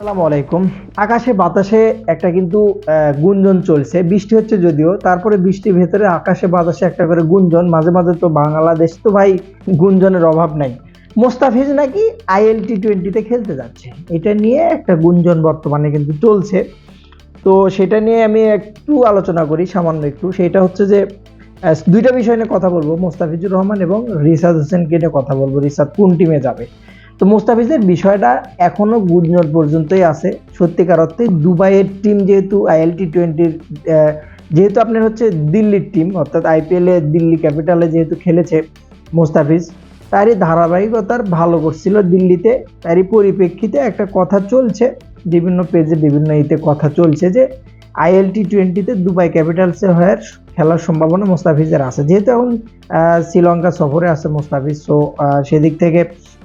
আসসালামু আলাইকুম। আকাশে বাতাসে একটা কিন্তু গুঞ্জন চলছে। বৃষ্টি হচ্ছে যদিও, তারপরে বৃষ্টির ভেতরে আকাশে বাতাসে একটা করে গুঞ্জন। মাঝে মাঝে তো বাংলাদেশ তো ভাই গুঞ্জনের অভাব নাই। মোস্তাফিজ নাকি আইএল টি টোয়েন্টিতে খেলতে যাচ্ছে। এটা নিয়ে একটা গুঞ্জন বর্তমানে কিন্তু চলছে। তো সেটা নিয়ে আমি একটু আলোচনা করি, সামান্য একটু। সেটা হচ্ছে যে দুইটা বিষয় নিয়ে কথা বলব। মোস্তাফিজুর রহমান এবং রিসাদ হোসেনকে নিয়ে কথা বলব। রিসাদ কোন টিমে যাবে? তো মোস্তাফিজের বিষয়টা এখনও গুঞ্জন পর্যন্তই আছে। সত্যিকার অর্থে দুবাইয়ের টিম যেহেতু আইএল টি টোয়েন্টির যেহেতু আপনার হচ্ছে দিল্লির টিম অর্থাৎ আইপিএলে দিল্লি ক্যাপিটালে যেহেতু খেলেছে মোস্তাফিজ, তারই ধারাবাহিকতার ভালো করছিল দিল্লিতে। তারই পরিপ্রেক্ষিতে একটা কথা চলছে, বিভিন্ন পেজে বিভিন্ন ইতে কথা চলছে যে আইএলটি টোয়েন্টিতে দুবাই ক্যাপিটালসের হয়ে খেলার সম্ভাবনা মোস্তাফিজের আছে। যেহেতু এখন শ্রীলঙ্কা সফরে আছে মোস্তাফিজ সো সেদিক থেকে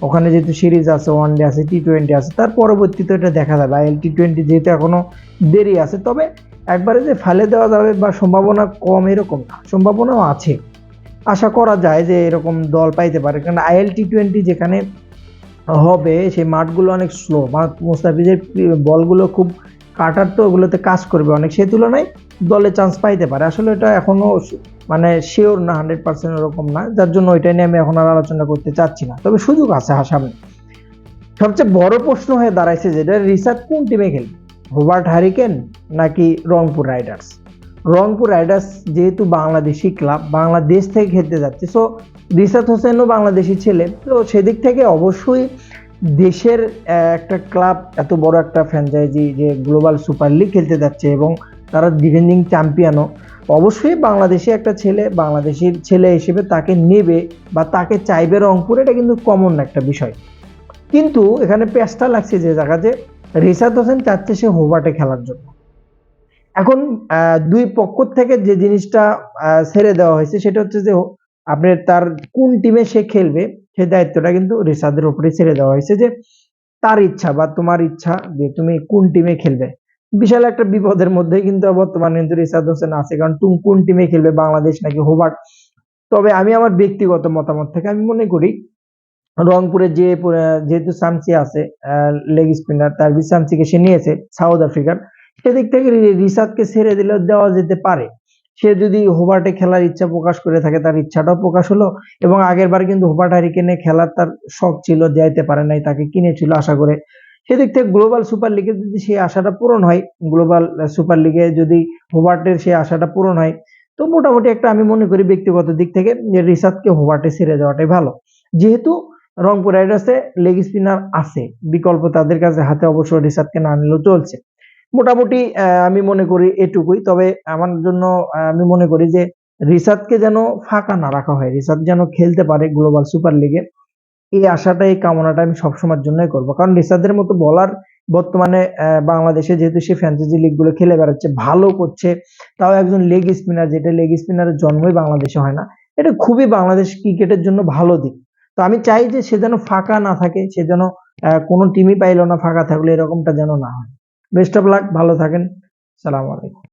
ওখানে যেহেতু সিরিজ আছে ওয়ান ডে আছে টি টোয়েন্টি আছে, তার পরবর্তীতে এটা দেখা যাবে। আইএল টি টোয়েন্টি যেহেতু এখনও দেরি আছে, তবে একবারে যে ফেলে দেওয়া যাবে বা সম্ভাবনা কম এরকম না, সম্ভাবনাও আছে। আশা করা যায় যে এরকম দল পাইতে পারে কারণ আইএল টি টোয়েন্টি যেখানে হবে, সেই মাঠগুলো অনেক স্লো মুস্তাফিজের বলগুলো খুব কাটার তো ওগুলোতে কাজ করবে অনেক সেই তুলনায় দলে চান্স পাইতে পারে। আসলে এটা এখনও স- মানে শিওর না হান্ড্রেড পার্সেন্ট এরকম না। যার জন্য ওইটা নিয়ে আমি এখন আর আলোচনা করতে চাচ্ছি না। তবে সুযোগ আছে সামনে সবচেয়ে বড় প্রশ্ন হয়ে দাঁড়াইছে যেটা রিসার্চ কোন টিমে খেলবে হোবার্ট হারিকেন নাকি রংপুর রাইডার্স রংপুর রাইডার্স যেহেতু বাংলাদেশি ক্লাব বাংলাদেশ থেকে খেলতে যাচ্ছে। সো রিসাত হোসেনও বাংলাদেশি ছেলে। তো সেদিক থেকে অবশ্যই দেশের একটা ক্লাব এত বড় একটা ফ্র্যাঞ্চাইজি যে গ্লোবাল সুপার লিগ খেলতে যাচ্ছে এবং তারা ডিফেন্ডিং চ্যাম্পিয়নও অবশ্যই বাংলাদেশি একটা ছেলে বাংলাদেশের ছেলে হিসেবে তাকে নেবে বা তাকে চাইবে রংপুর, এটা কিন্তু কমন একটা বিষয়। কিন্তু এখানে পেঁচটা লাগছে যে জায়গাতে রিসাত হোসেন চাচ্ছে সে হোবাটে খেলার জন্য। এখন দুই পক্ষ থেকে যে জিনিসটা ছেড়ে দেওয়া হয়েছে সেটা হচ্ছে যে আপনার তার কোন টিমে সে খেলবে সে দায়িত্বটা কিন্তু রিসাদের উপরে ছেড়ে দেওয়া হয়েছে যে তার ইচ্ছা বা তোমার ইচ্ছা যে তুমি কোন টিমে খেলবে। বিশাল একটা বিপদের মধ্যে কিন্তু বর্তমানে কিন্তু রিসাদ হোসেন আছে। কারণ তুমি কোন টিমে খেলবে, বাংলাদেশ নাকি হোবার্ট তবে আমি আমার ব্যক্তিগত মতামত থেকে আমি মনে করি রংপুরে যে, যেহেতু সামসি আছে লেগ স্পিনার তারবির সামসিকে সে নিয়েছে সাউথ আফ্রিকার সেদিক থেকে রিসাদকে ছেড়ে দিলে দেওয়া যেতে পারে। সে যদি হোবার্টে খেলার ইচ্ছা প্রকাশ করে থাকে, তার ইচ্ছাটাও প্রকাশ হলো। এবং আগের বার কিন্তু হোবার্ট হারিকেনে খেলার তার শখ ছিল, যাইতে পারে নাই, তাকে কিনেছিল আশা করে। সেদিক থেকে গ্লোবাল সুপার লিগে যদি সেই আশাটা পূরণ হয় গ্লোবাল সুপার লিগে যদি হোবার্টের সেই আশাটা পূরণ হয়, তো মোটামুটি একটা আমি মনে করি ব্যক্তিগত দিক থেকে যে রিশাদকে হোবার্টে ছেড়ে যাওয়াটাই ভালো। যেহেতু রংপুর রাইডার্সে লেগ স্পিনার আছে, বিকল্প তাদের কাছে হাতে অবশ্য রিসাদকে না নিলেও চলছে। মোটামুটি আমি মনে করি এটুকুই, তবে আমার জন্য আমি মনে করি যে রিসাদকে যেন ফাঁকা না রাখা হয়, রিসাদ যেন খেলতে পারে গ্লোবাল সুপার লিগে এই আশাটা, এই কামনাটা আমি সবসময়ের জন্যই করব। কারণ রিসাদের মতো বলার বর্তমানে বাংলাদেশে যেহেতু সে ফ্যান্টাসি লিগগুলো খেলে বেড়াচ্ছে, ভালো করছে, তাও একজন লেগ স্পিনার যেটা লেগ স্পিনারের জন্মই বাংলাদেশে হয় না, এটা খুবই বাংলাদেশ ক্রিকেটের জন্য ভালো দিক। তো আমি চাই যে সে যেন ফাঁকা না থাকে, সে যেন কোনো টিমই পাইলো না ফাঁকা থাকলে, এরকমটা যেন না হয়। বেস্ট অফ লাক ভালো থাকেন। সালাম আলাইকুম।